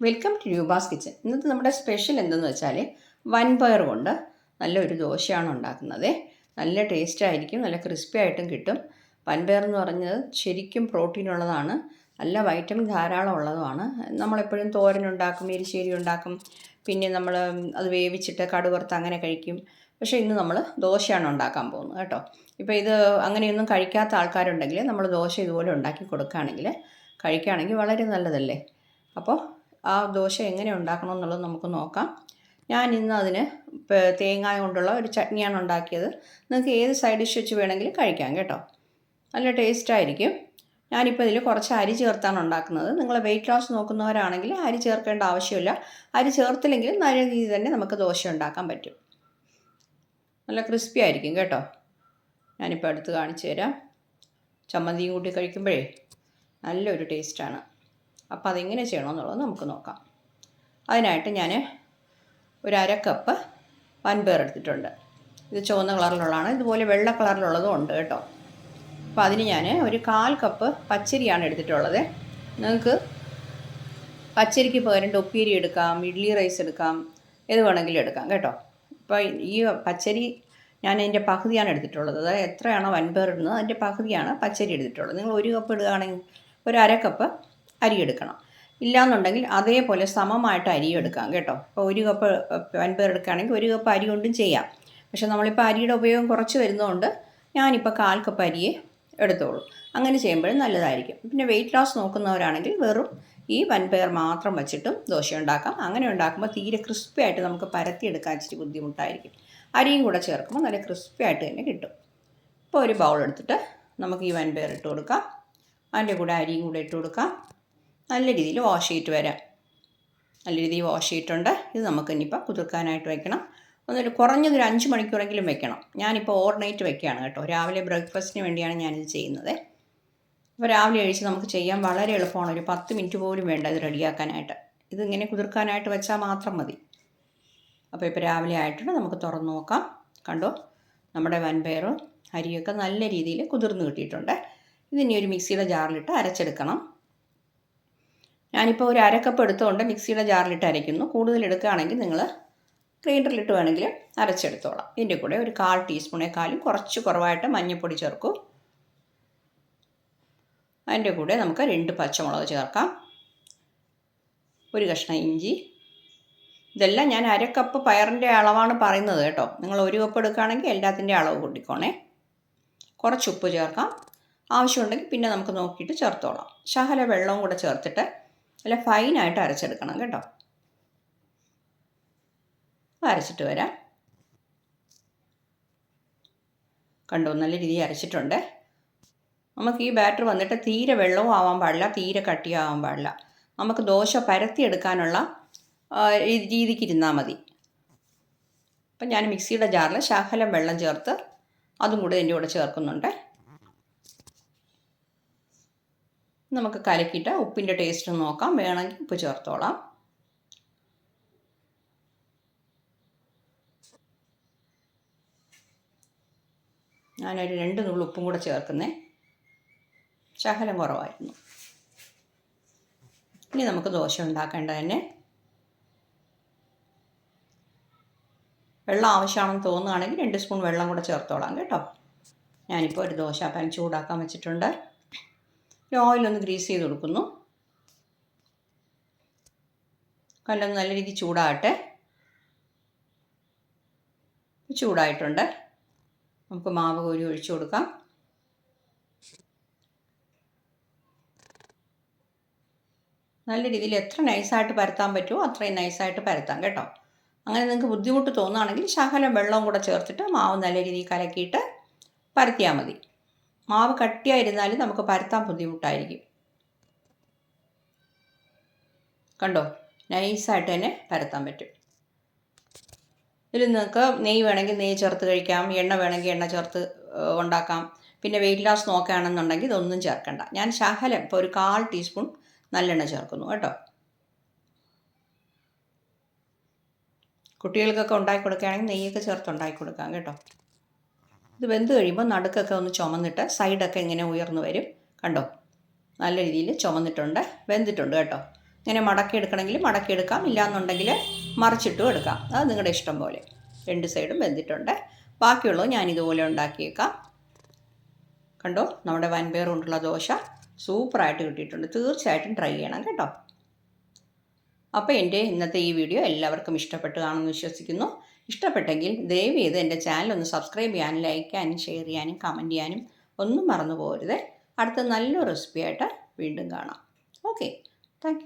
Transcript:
Welcome to Roopa's kitchen ഇന്നത്തെ നമ്മുടെ special എന്തെന്ന് വെച്ചാൽ വൻപയർ കൊണ്ട് നല്ലൊരു ദോശയാണ് ഉണ്ടാക്കുന്നത്. നല്ല ടേസ്റ്റ് ആയിരിക്കും നല്ല ക്രിസ്പി ആയിട്ടും കിട്ടും. വൻപയർ എന്ന് പറഞ്ഞത് ശരിക്കും പ്രോട്ടീൻ ഉള്ളതാണ്. നല്ല വൈറ്റമിൻ ധാരാളം ഉള്ളതുമാണ്. നമ്മളെപ്പോഴും തോരൻ ഉണ്ടാക്കും എരിശ്ശേരി ഉണ്ടാക്കും. പിന്നെ നമ്മൾ അത് വേവിച്ചിട്ട് കടുവറുത്ത് അങ്ങനെ കഴിക്കും. പക്ഷേ ഇന്ന് നമ്മൾ ദോശയാണ് ഉണ്ടാക്കാൻ പോകുന്നത് കേട്ടോ. ഇപ്പോൾ ഇത് അങ്ങനെയൊന്നും കഴിക്കാത്ത ആൾക്കാരുണ്ടെങ്കിൽ നമ്മൾ ദോശ ഇതുപോലെ ഉണ്ടാക്കി കൊടുക്കുകയാണെങ്കിൽ കഴിക്കുകയാണെങ്കിൽ വളരെ നല്ലതല്ലേ? അപ്പോൾ ആ ദോശ എങ്ങനെ ഉണ്ടാക്കണം എന്നുള്ളത് നമുക്ക് നോക്കാം. ഞാൻ ഇന്ന് അതിന് തേങ്ങ കൊണ്ടുള്ള ഒരു ചട്നിയാണ് ഉണ്ടാക്കിയത്. നിങ്ങൾക്ക് ഏത് സൈഡ് ഡിഷ് വെച്ച് വേണമെങ്കിലും കഴിക്കാം കേട്ടോ. നല്ല ടേസ്റ്റായിരിക്കും ഞാനിപ്പോൾ ഇതിൽ കുറച്ച് അരി ചേർത്താണ് ഉണ്ടാക്കുന്നത്. നിങ്ങൾ വെയിറ്റ് ലോസ് നോക്കുന്നവരാണെങ്കിൽ അരി ചേർക്കേണ്ട ആവശ്യമില്ല. അരി ചേർത്തില്ലെങ്കിൽ നല്ല രീതിയിൽ തന്നെ നമുക്ക് ദോശ ഉണ്ടാക്കാൻ പറ്റും. നല്ല ക്രിസ്പി ആയിരിക്കും കേട്ടോ. ഞാനിപ്പോൾ അടുത്ത് കാണിച്ചു തരാം. ചമ്മന്തിയും കൂട്ടി കഴിക്കുമ്പോഴേ നല്ലൊരു ടേസ്റ്റാണ് അപ്പോൾ അതെങ്ങനെ ചെയ്യണമെന്നുള്ളത് നമുക്ക് നോക്കാം. അതിനായിട്ട് ഞാൻ ഒരു അര കപ്പ് വൻപയർ എടുത്തിട്ടുണ്ട്. ഇത് ചുവന്ന കളറിലുള്ളതാണ്. ഇതുപോലെ വെള്ള കളറിലുള്ളതും ഉണ്ട് കേട്ടോ. അപ്പോൾ അതിന് ഞാൻ ഒരു കാൽ കപ്പ് പച്ചരിയാണ് എടുത്തിട്ടുള്ളത്. നിങ്ങൾക്ക് പച്ചരിക്ക് പകരം ടൊപ്പീരി എടുക്കാം ഇഡ്ലി റൈസ് എടുക്കാം ഏത് വേണമെങ്കിലും എടുക്കാം കേട്ടോ. ഇപ്പോൾ ഈ പച്ചരി ഞാൻ അതിന്റെ പകുതിയാണ് എടുത്തിട്ടുള്ളത്. അതായത് എത്രയാണോ വൻപേർ ഇടുന്നത് അതിന്റെ പകുതിയാണ് പച്ചരി എടുത്തിട്ടുള്ളത്. നിങ്ങൾ ഒരു കപ്പ് ഇടുകയാണെങ്കിൽ ഒരു അര കപ്പ് അരി എടുക്കണം ഇല്ലാന്നുണ്ടെങ്കിൽ അതേപോലെ സമമായിട്ട് അരി എടുക്കാം കേട്ടോ. ഇപ്പോൾ ഒരു കപ്പ് വൻപയർ എടുക്കുകയാണെങ്കിൽ ഒരു കപ്പ് അരി കൊണ്ടും ചെയ്യാം. പക്ഷേ നമ്മളിപ്പോൾ അരിയുടെ ഉപയോഗം കുറച്ച് വരുന്നതുകൊണ്ട് ഞാനിപ്പോൾ കാൽ കപ്പ് അരിയെ എടുത്തോളൂ. അങ്ങനെ ചെയ്യുമ്പോഴും നല്ലതായിരിക്കും. പിന്നെ വെയിറ്റ് ലോസ് നോക്കുന്നവരാണെങ്കിൽ വെറും ഈ വൻപയർ മാത്രം വെച്ചിട്ടും ദോശ ഉണ്ടാക്കാം. അങ്ങനെ ഉണ്ടാക്കുമ്പോൾ തീരെ ക്രിസ്പി ആയിട്ട് നമുക്ക് പരത്തിയെടുക്കാൻ ഇച്ചിരി ബുദ്ധിമുട്ടായിരിക്കും. അരിയും കൂടെ ചേർക്കുമ്പോൾ നല്ല ക്രിസ്പി ആയിട്ട് തന്നെ കിട്ടും. ഇപ്പോൾ ഒരു ബൗൾ എടുത്തിട്ട് നമുക്ക് ഈ വൻപയർ ഇട്ട് കൊടുക്കാം. അതിന്റെ കൂടെ അരിയും കൂടെ ഇട്ട് കൊടുക്കാം. നല്ല രീതിയിൽ വാഷ് ചെയ്തിട്ട് വരാം. നല്ല രീതിയിൽ വാഷ് ചെയ്തിട്ടുണ്ട്. ഇത് നമുക്ക് ഇനിയിപ്പോൾ കുതിർക്കാനായിട്ട് വെക്കണം. ഒന്നൊരു കുറഞ്ഞതൊരു അഞ്ച് മണിക്കൂറെങ്കിലും വെക്കണം. ഞാനിപ്പോൾ ഓവർനൈറ്റ് വെക്കുകയാണ് കേട്ടോ. രാവിലെ ബ്രേക്ക്ഫാസ്റ്റിന് വേണ്ടിയാണ് ഞാനിത് ചെയ്യുന്നത്. അപ്പോൾ രാവിലെ കഴിച്ച് നമുക്ക് ചെയ്യാൻ വളരെ എളുപ്പമാണ്. ഒരു പത്ത് മിനിറ്റ് പോലും വേണ്ട ഇത് റെഡിയാക്കാനായിട്ട്. ഇതിങ്ങനെ കുതിർക്കാനായിട്ട് വെച്ചാൽ മാത്രം മതി. അപ്പോൾ ഇപ്പോൾ രാവിലെ ആയിട്ടുണ്ട്. നമുക്ക് തുറന്ന് നോക്കാം. കണ്ടോ? നമ്മുടെ വൻപയറും അരിയൊക്കെ നല്ല രീതിയിൽ കുതിർന്ന് കിട്ടിയിട്ടുണ്ട്. ഇതിനി ഒരു മിക്സിയുടെ ജാറിലിട്ട് അരച്ചെടുക്കണം. ഞാനിപ്പോൾ ഒരു അരക്കപ്പ് എടുത്തുകൊണ്ട് മിക്സിയുടെ ജാറിലിട്ട് അരയ്ക്കുന്നു. കൂടുതൽ എടുക്കുകയാണെങ്കിൽ നിങ്ങൾ ഗ്രൈൻഡറിലിട്ട് വേണമെങ്കിൽ അരച്ചെടുത്തോളാം. ഇതിന്റെ കൂടെ ഒരു കാൽ ടീസ്പൂണേക്കാളും കുറച്ച് കുറവായിട്ട് മഞ്ഞൾപ്പൊടി ചേർക്കും. അതിന്റെ കൂടെ നമുക്ക് രണ്ട് പച്ചമുളക് ചേർക്കാം. ഒരു കഷ്ണം ഇഞ്ചി. ഇതെല്ലാം ഞാൻ അരക്കപ്പ് കപ്പ് പയറിന്റെ അളവാണ് പറയുന്നത് കേട്ടോ. നിങ്ങൾ ഒരു കപ്പ് എടുക്കുകയാണെങ്കിൽ എല്ലാത്തിന്റെ അളവ് കൂട്ടിക്കോണേ. കുറച്ച് ഉപ്പ് ചേർക്കാം. ആവശ്യമുണ്ടെങ്കിൽ പിന്നെ നമുക്ക് നോക്കിയിട്ട് ചേർത്തോളാം. ശകല വെള്ളവും കൂടെ ചേർത്തിട്ട് നല്ല ഫൈനായിട്ട് അരച്ചെടുക്കണം കേട്ടോ. അരച്ചിട്ട് വരാം. കണ്ടോ നല്ല രീതിയിൽ അരച്ചിട്ടുണ്ട്. നമുക്ക് ഈ ബാറ്റർ വന്നിട്ട് തീരെ വെള്ളവും ആവാൻ പാടില്ല തീരെ കട്ടിയാവാൻ പാടില്ല. നമുക്ക് ദോശ പരത്തിയെടുക്കാനുള്ള രീതിക്ക് ഇരുന്നാൽ മതി. അപ്പം ഞാൻ മിക്സിയുടെ ജാറിൽ ശാഖലം വെള്ളം ചേർത്ത് അതും കൂടെ ഇതിന്റെ കൂടെ ചേർക്കുന്നുണ്ട്. നമുക്ക് കലക്കിയിട്ട് ഉപ്പിന്റെ ടേസ്റ്റ് നോക്കാം. വേണമെങ്കിൽ ഉപ്പ് ചേർത്തോളാം. ഞാനൊരു രണ്ട് നുള്ളു ഉപ്പും കൂടെ ചേർക്കുന്നേ. ശകലം കുറവായിരുന്നു. ഇനി നമുക്ക് ദോശ ഉണ്ടാക്കേണ്ടത് തന്നെ വെള്ളം ആവശ്യമാണെന്ന് തോന്നുകയാണെങ്കിൽ രണ്ട് സ്പൂൺ വെള്ളം കൂടെ ചേർത്തോളാം കേട്ടോ. ഞാനിപ്പോൾ ഒരു ദോശ പാൻ ചൂടാക്കാൻ വെച്ചിട്ടുണ്ട്. ഓയിലൊന്ന് ഗ്രീസ് ചെയ്ത് കൊടുക്കുന്നു. കല്ലൊന്ന് നല്ല രീതിയിൽ ചൂടാകട്ടെ. ചൂടായിട്ടുണ്ട്. നമുക്ക് മാവ് കോരി ഒഴിച്ചു കൊടുക്കാം. നല്ല രീതിയിൽ എത്ര നൈസായിട്ട് പരത്താൻ പറ്റുമോ അത്രയും നൈസായിട്ട് പരത്താം കേട്ടോ. അങ്ങനെ നിങ്ങൾക്ക് ബുദ്ധിമുട്ട് തോന്നുകയാണെങ്കിൽ ശകലം വെള്ളവും കൂടെ ചേർത്തിട്ട് മാവ് നല്ല രീതിയിൽ കലക്കിയിട്ട് പരത്തിയാൽ മതി. മാവ് കട്ടിയായിരുന്നാലും നമുക്ക് പരത്താൻ ബുദ്ധിമുട്ടായിരിക്കും. കണ്ടോ? നൈസായിട്ട് തന്നെ പരത്താൻ പറ്റും. ഇതിൽ നിങ്ങൾക്ക് നെയ്യ് വേണമെങ്കിൽ നെയ്യ് ചേർത്ത് കഴിക്കാം. എണ്ണ വേണമെങ്കിൽ എണ്ണ ചേർത്ത് ഉണ്ടാക്കാം. പിന്നെ വെയിറ്റ് ലോസ് നോക്കുകയാണെന്നുണ്ടെങ്കിൽ ഇതൊന്നും ചേർക്കണ്ട. ഞാൻ ശകലം ഇപ്പോൾ ഒരു കാൽ ടീസ്പൂൺ നല്ലെണ്ണ ചേർക്കുന്നു കേട്ടോ. കുട്ടികൾക്കൊക്കെ ഉണ്ടാക്കി കൊടുക്കുകയാണെങ്കിൽ നെയ്യൊക്കെ ചേർത്ത് ഉണ്ടാക്കി കൊടുക്കാം കേട്ടോ. ഇത് വെന്ത് കഴിയുമ്പോൾ നടുക്കൊക്കെ ഒന്ന് ചുമന്നിട്ട് സൈഡൊക്കെ ഇങ്ങനെ ഉയർന്നു വരും. കണ്ടോ? നല്ല രീതിയിൽ ചുമന്നിട്ടുണ്ട്. വെന്തിട്ടുണ്ട് കേട്ടോ. ഇങ്ങനെ മടക്കി എടുക്കണമെങ്കിൽ മടക്കി എടുക്കാം. ഇല്ലാന്നുണ്ടെങ്കിൽ മറിച്ചിട്ടും എടുക്കാം. അത് നിങ്ങളുടെ ഇഷ്ടം പോലെ. രണ്ട് സൈഡും വെന്തിട്ടുണ്ട്. ബാക്കിയുള്ളത് ഞാൻ ഇതുപോലെ ഉണ്ടാക്കിയേക്കാം. കണ്ടോ? നമ്മുടെ വൻപയർ കൊണ്ടുള്ള ദോശ സൂപ്പറായിട്ട് കിട്ടിയിട്ടുണ്ട്. തീർച്ചയായിട്ടും ട്രൈ ചെയ്യണം കേട്ടോ. അപ്പോൾ എന്റെ ഇന്നത്തെ ഈ വീഡിയോ എല്ലാവർക്കും ഇഷ്ടപ്പെട്ടു കാണുമെന്ന് വിശ്വസിക്കുന്നു. ഇഷ്ടപ്പെട്ടെങ്കിൽ ദയവ് ചെയ്ത് എന്റെ ചാനൽ ഒന്ന് സബ്സ്ക്രൈബ് ചെയ്യാനും ലൈക്ക് ചെയ്യാനും ഷെയർ ചെയ്യാനും കമന്റ് ചെയ്യാനും ഒന്നും മറന്നു പോകരുത്. അടുത്ത നല്ലൊരു റെസിപ്പിയായിട്ട് വീണ്ടും കാണാം. Okay thank